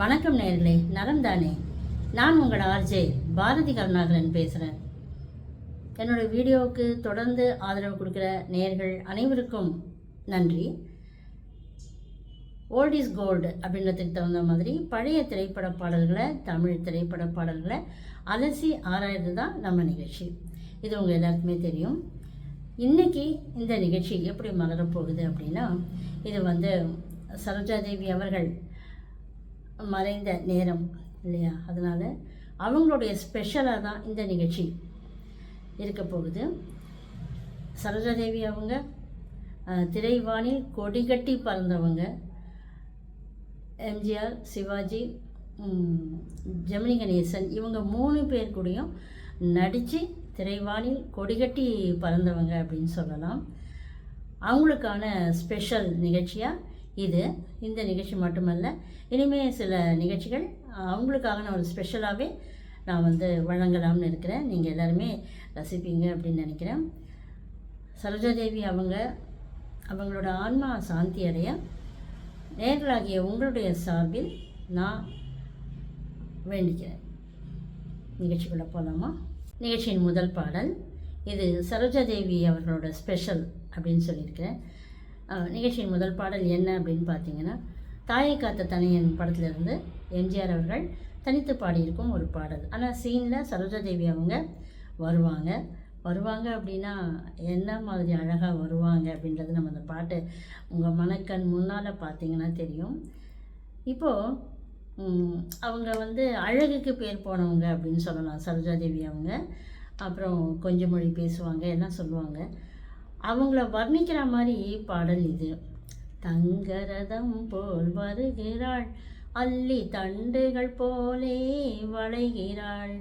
வணக்கம் நேர்களே நலம் தானே நான் உங்கள் ஆர்ஜே பாரதி கருணாகரன் பேசுகிறேன் என்னோட வீடியோவுக்கு தொடர்ந்து ஆதரவு கொடுக்குற நேர்கள் அனைவருக்கும் நன்றி. ஓல்ட் இஸ் கோல்டு அப்படின்றதுக்கு தகுந்த மாதிரி பழைய திரைப்பட பாடல்களை தமிழ் திரைப்பட பாடல்களை அலசி ஆராய்றது தான் நம்ம நிகழ்ச்சி. இது உங்கள் எல்லாருக்குமே தெரியும். இன்றைக்கி இந்த நிகழ்ச்சி எப்படி மலரப்போகுது அப்படின்னா இது வந்து சரோஜாதேவி அவர்கள் மறைந்த நேரம் இல்லையா? அதனால் அவங்களுடைய ஸ்பெஷலாக தான் இந்த நிகழ்ச்சி இருக்க போகுது. சரோஜாதேவி அவங்க திரைவானில் கொடிகட்டி பறந்தவங்க எம்ஜிஆர் சிவாஜி ஜெமினி கணேசன் இவங்க மூணு பேர் கூடயும் நடித்து திரைவானில் கொடிகட்டி பறந்தவங்க அப்படின்னு சொல்லலாம். அவங்களுக்கான ஸ்பெஷல் நிகழ்ச்சியாக இது இந்த நிகழ்ச்சி மட்டுமல்ல இனிமேல் சில நிகழ்ச்சிகள் அவங்களுக்காக நான் ஒரு ஸ்பெஷலாகவே நான் வந்து வழங்கலாம்னு இருக்கிறேன். நீங்கள் எல்லாருமே ரசிப்பீங்க அப்படின்னு நினைக்கிறேன். சரோஜாதேவி அவங்க அவங்களோட ஆன்மா சாந்தி அடைய நேர்களாகிய உங்களுடைய சார்பில் நான் வேண்டிக்கிறேன். நிகழ்ச்சிக்குள்ளே போகலாமா நிகழ்ச்சியின் முதல் பாடல் இது சரோஜாதேவி அவர்களோட ஸ்பெஷல் அப்படின்னு சொல்லியிருக்கிறேன். நிகழ்ச்சியின் முதல் பாடல் என்ன அப்படின்னு பார்த்தீங்கன்னா தாயை காத்த தனியன் படத்திலிருந்து எம்ஜிஆர் அவர்கள் தனித்து பாடியிருக்கும் ஒரு பாடல். ஆனால் சீனில் சரோஜாதேவி அவங்க வருவாங்க. வருவாங்க அப்படின்னா என்ன மாதிரி அழகாக வருவாங்க அப்படின்றது நம்ம அந்த பாட்டு உங்கள் மனக்கண் முன்னால் பார்த்தீங்கன்னா தெரியும். இப்போது அவங்க வந்து அழகுக்கு பேர் போனவங்க அப்படின்னு சொல்லலாம். சரோஜாதேவி அவங்க. அப்புறம் கொஞ்சம் மொழி பேசுவாங்க எல்லாம் சொல்லுவாங்க. அவங்கள வர்ணிக்கிற மாதிரி பாடல் இது. தங்கரதம் போல் வருகிறாள் அள்ளி தண்டுகள் போலே வளைகிறாள்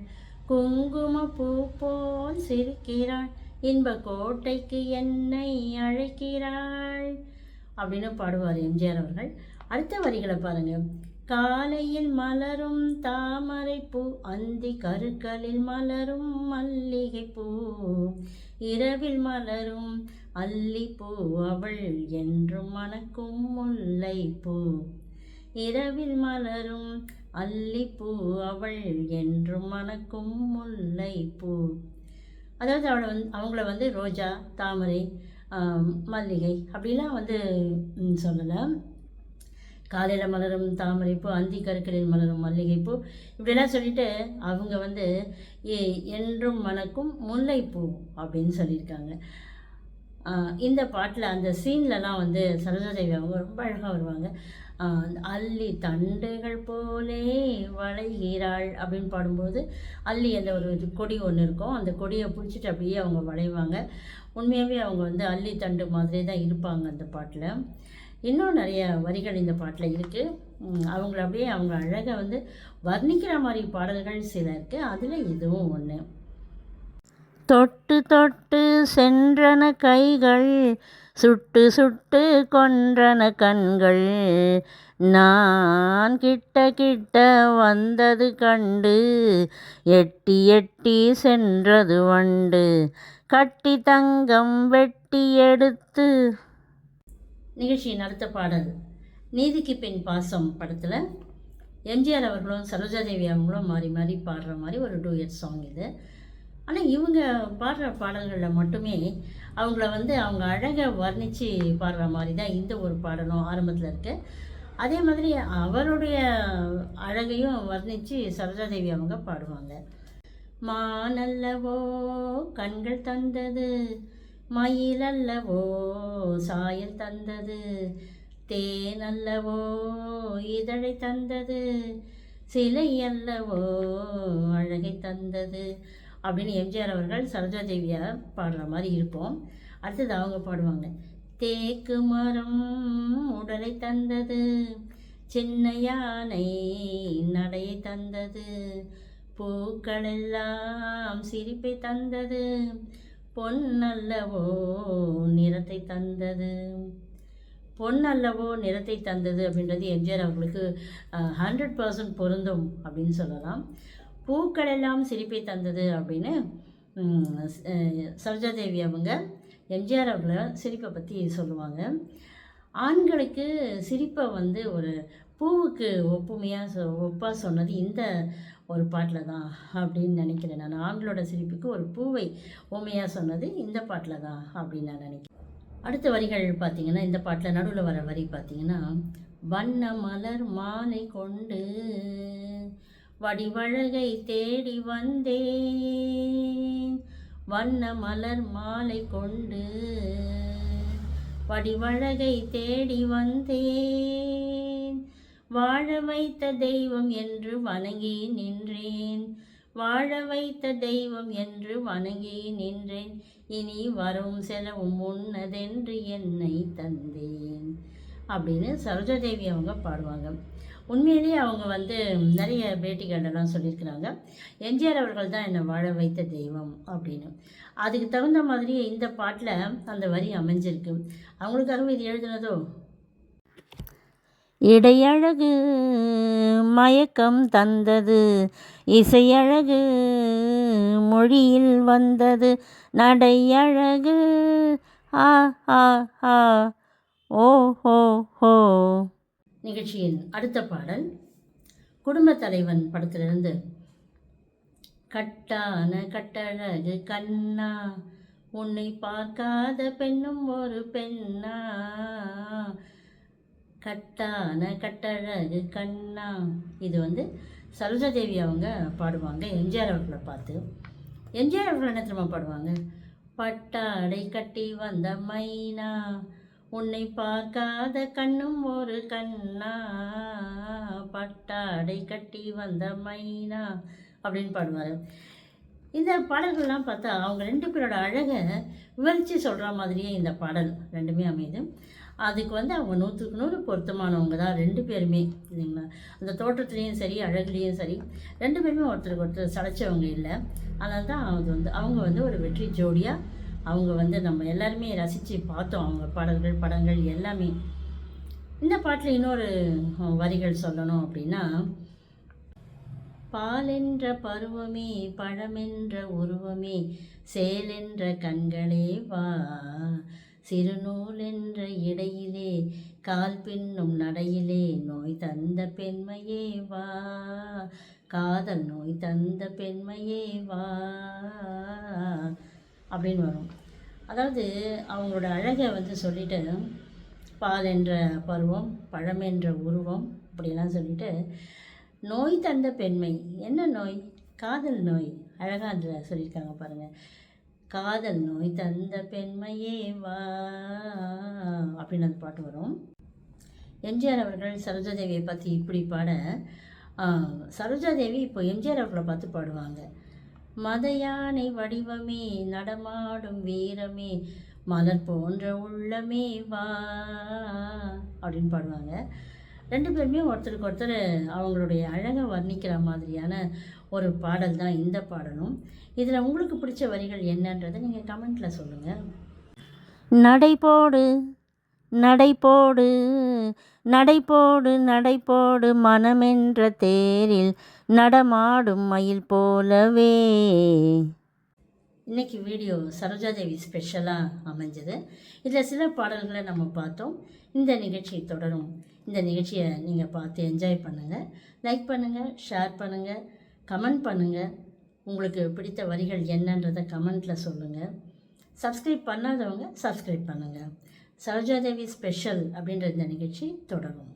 குங்கும பூ போல் சிரிக்கிறாள் இன்ப கோட்டைக்கு என்னை அழைக்கிறாள். அப்படின்னு பாடுவார் எம்ஜிஆர் அவர்கள். அடுத்த வரிகளை பாருங்கள் காலையில் மலரும் தாமரை பூ அந்தி கருக்களில் மலரும் மல்லிகை பூ இரவில் மலரும் அல்லிப்பூ அவள் என்றும் மணக்கும் முல்லை பூ இரவில் மலரும் அல்லிப்பூ அவள் என்றும் மணக்கும் முல்லை பூ அதாவது அவளை வந்து அவங்கள வந்து ரோஜா தாமரை மல்லிகை அப்படிலாம் வந்து சொல்லலை. காலையில் மலரும் தாமரைப்பூ அந்தி கருக்களில் மலரும் மல்லிகைப்பூ. இப்படிலாம் சொல்லிட்டு அவங்க வந்து என்றும் மணக்கும் முல்லைப்பூ அப்படின்னு சொல்லியிருக்காங்க. இந்த பாட்டில் அந்த சீன்லலாம் வந்து சரோஜாதேவி அவங்க ரொம்ப அழகாக வருவாங்க. அள்ளி அல்லி தண்டுகள் போலே வளைகிறாள் அப்படின்னு பாடும்போது அல்லி அந்த ஒரு இது கொடி ஒன்று இருக்கும். அந்த கொடியை பிடிச்சிட்டு அப்படியே அவங்க வளைவாங்க. உண்மையாகவே அவங்க வந்து அல்லி தண்டு மாதிரி தான் இருப்பாங்க அந்த பாட்டில். இன்னும் நிறைய வரிகள் இந்த பாட்டில் இருக்குது அவங்கள அப்படியே அவங்க அழகை வந்து வர்ணிக்கிற மாதிரி பாடல்கள் சில இருக்குது அதில் இதுவும் ஒன்று தொட்டு தொட்டு சென்றன கைகள் சுட்டு சுட்டு கொன்றன கண்கள். நான் கிட்ட கிட்ட வந்தது கண்டு எட்டி எட்டி சென்றது வண்டு. கட்டி தங்கம் வெட்டி எடுத்து நிகழ்ச்சியின் அடுத்த பாடல் நீதிக்கு பின் பாசம் படத்தில் எம்ஜிஆர் அவர்களும் சரோஜாதேவி அவங்களும் மாறி மாறி பாடுற மாதிரி ஒரு டூயட் சாங் இது. ஆனால் இவங்க பாடுற பாடல்களில் மட்டுமே அவங்கள வந்து அவங்க அழகை வர்ணித்து பாடுற மாதிரி தான் இந்த ஒரு பாடலும் ஆரம்பத்தில் இருக்குது அதே மாதிரி அவருடைய அழகையும் வர்ணித்து சரோஜாதேவி அவங்க பாடுவாங்க. மானல்லவோ கண்கள் தந்தது மயிலல்லவோ சாயல் தந்தது. தேனல்லவோ இதழை தந்தது. சிலை அல்லவோ அழகை தந்தது. அப்படின்னு எம்ஜிஆர் அவர்கள் சரோஜாதேவியை பாடுற மாதிரி இருப்போம். அடுத்தது அவங்க பாடுவாங்க. தேக்கு மரம் உடலை தந்தது. சின்ன யானை நடையை தந்தது. பூக்களெல்லாம் சிரிப்பை தந்தது. பொன்னல்லவோ நிறத்தை தந்தது. பொன்னல்லவோ நிறத்தை தந்தது அப்படின்றது எம்ஜிஆர் அவர்களுக்கு ஹண்ட்ரட் பர்சன்ட் பொருந்தும் அப்படின்னு சொல்லலாம். பூக்களெல்லாம் சிரிப்பை தந்தது அப்படின்னு ம், சரோஜாதேவி அவங்க எம்ஜிஆர் அவர்களை சிரிப்பை பற்றி சொல்லுவாங்க. ஆண்களுக்கு சிரிப்பை வந்து ஒரு பூவுக்கு ஒப்புமையாக சொ ஒப்பாக சொன்னது இந்த ஒரு பாட்டில் தான் அப்படின்னு நினைக்கிறேன் நான். ஆண்களோட சிரிப்புக்கு ஒரு பூவை உண்மையாக சொன்னது இந்த பாட்டில் தான் அப்படின்னு நான் நினைக்கிறேன். அடுத்த வரிகள் பார்த்திங்கன்னா இந்த பாட்டில் நடுவில் வர வரி பார்த்திங்கன்னா வண்ண மலர் மாலை கொண்டு வடிவழகை தேடி வந்தேன். வண்ண மலர் மாலை கொண்டு வடிவழகை தேடி வந்தேன். வாழ வைத்த தெய்வம் என்று வணங்கி நின்றேன். வாழ வைத்த தெய்வம் என்று வணங்கி நின்றேன். இனி வரும் செலவும் முன்னதென்று என்னை தந்தேன். அப்படின்னு சரோஜாதேவி அவங்க பாடுவாங்க. உண்மையிலேயே அவங்க வந்து நிறைய பேட்டிகளெல்லாம் சொல்லியிருக்கிறாங்க. எம்ஜிஆர் அவர்கள் தான் என்னை வாழ வைத்த தெய்வம் அப்படின்னு. அதுக்கு தகுந்த மாதிரியே இந்த பாட்டில் அந்த வரி அமைஞ்சிருக்கு. அவங்களுக்காகவே இது எழுதுனதோ இடையழகு மயக்கம் தந்தது. இசையழகு மொழியில் வந்தது. நடையழகு ஆ ஆ ஆ ஓ ஹோ ஹோ. நிகழ்ச்சியின் அடுத்த பாடல் குடும்பத் தலைவன் படத்திலிருந்து. கட்டான கட்டழகு கண்ணா உன்னை பார்க்காத பெண்ணும் ஒரு பெண்ணா. கட்டான கட்டழகு கண்ணா. இது வந்து சரோஜாதேவி அவங்க பாடுவாங்க. எம்ஜிஆர் அவர்களை பார்த்து. எம்ஜிஆர் அவர்கள் என்ன திரும்ப பாடுவாங்க? பட்டாடை கட்டி வந்த மைனா உன்னை பார்க்காத கண்ணும் ஒரு கண்ணா. பட்டாடை கட்டி வந்த மைனா அப்படின்னு பாடுவார். இந்த பாடல்கள்லாம் பார்த்தா அவங்க ரெண்டு பேரோட அழகை விவரித்து சொல்கிற மாதிரியே இந்த பாடல் ரெண்டுமே அமையுது. அதுக்கு வந்து அவங்க நூற்றுக்கு நூறு பொருத்தமானவங்க தான் ரெண்டு பேருமே இல்லைங்களா? அந்த தோற்றத்துலேயும் சரி அழகுலேயும் சரி ரெண்டு பேருமே ஒருத்தருக்கு ஒருத்தர் சளைச்சவங்க இல்லை. அதனால தான் அது வந்து அவங்க வந்து ஒரு வெற்றி ஜோடியாக அவங்க வந்து நம்ம எல்லாருமே ரசித்து பார்த்தோம். அவங்க பாடல்கள் படங்கள் எல்லாமே. இந்த பாட்டில் இன்னொரு வரிகள் சொல்லணும் அப்படின்னா பாலென்ற பருவமே பழமென்ற உருவமே சேலென்ற கண்களே வா சிறுநூல் என்ற இடையிலே கால் பின்னும் நடையிலே நோய் தந்த பெண்மையே வா. காதல் நோய் தந்த பெண்மையே வா. அப்படின்னு வரும். அதாவது அவங்களோட அழகை வந்து சொல்லிட்டு பால் என்ற பருவம் பழம் என்ற உருவம் அப்படிலாம் சொல்லிட்டு நோய் தந்த பெண்மை. என்ன நோய்? காதல் நோய். அழகாக அதில் சொல்லியிருக்காங்க பாருங்கள் காதல் நோய் தந்த பெண்மையே வா. அப்படின்னு அந்த பாட்டு வரும். எம்ஜிஆர் அவர்கள் சரோஜாதேவியை பற்றி இப்படி பாட சரோஜாதேவி இப்போ எம்ஜிஆர் அவர்களை பார்த்து பாடுவாங்க. மத யானை வடிவமே நடமாடும் வீரமே மலர் போன்ற உள்ளமே வா அப்படின்னு பாடுவாங்க. ரெண்டு பேருமே ஒருத்தருக்கு ஒருத்தர் அவங்களுடைய அழகை வர்ணிக்கிற மாதிரியான ஒரு பாடல் தான் இந்த பாடலும். இதில் உங்களுக்கு பிடிச்ச வரிகள் என்னன்றதை நீங்கள் கமெண்ட்டில் சொல்லுங்கள் நடைபோடு நடைபோடு நடைபோடு நடைபோடு மனமென்ற தேரில் நடமாடும் மயில் போலவே. இன்னைக்கு வீடியோ சரோஜாதேவி ஸ்பெஷலாக அமைஞ்சது. இதில் சில பாடல்களை நம்ம பார்த்தோம். இந்த நிகழ்ச்சி தொடரும். இந்த நிகழ்ச்சியை நீங்கள் பார்த்து என்ஜாய் பண்ணுங்கள் லைக் பண்ணுங்கள் ஷேர் பண்ணுங்கள் கமெண்ட் பண்ணுங்கள் உங்களுக்கு பிடித்த வரிகள் என்னன்றதை கமெண்ட்டில் சொல்லுங்கள் சப்ஸ்கிரைப் பண்ணாதவங்க சப்ஸ்கிரைப் பண்ணுங்கள் சரோஜாதேவி ஸ்பெஷல் அப்படின்ற இந்த நிகழ்ச்சி தொடரும்.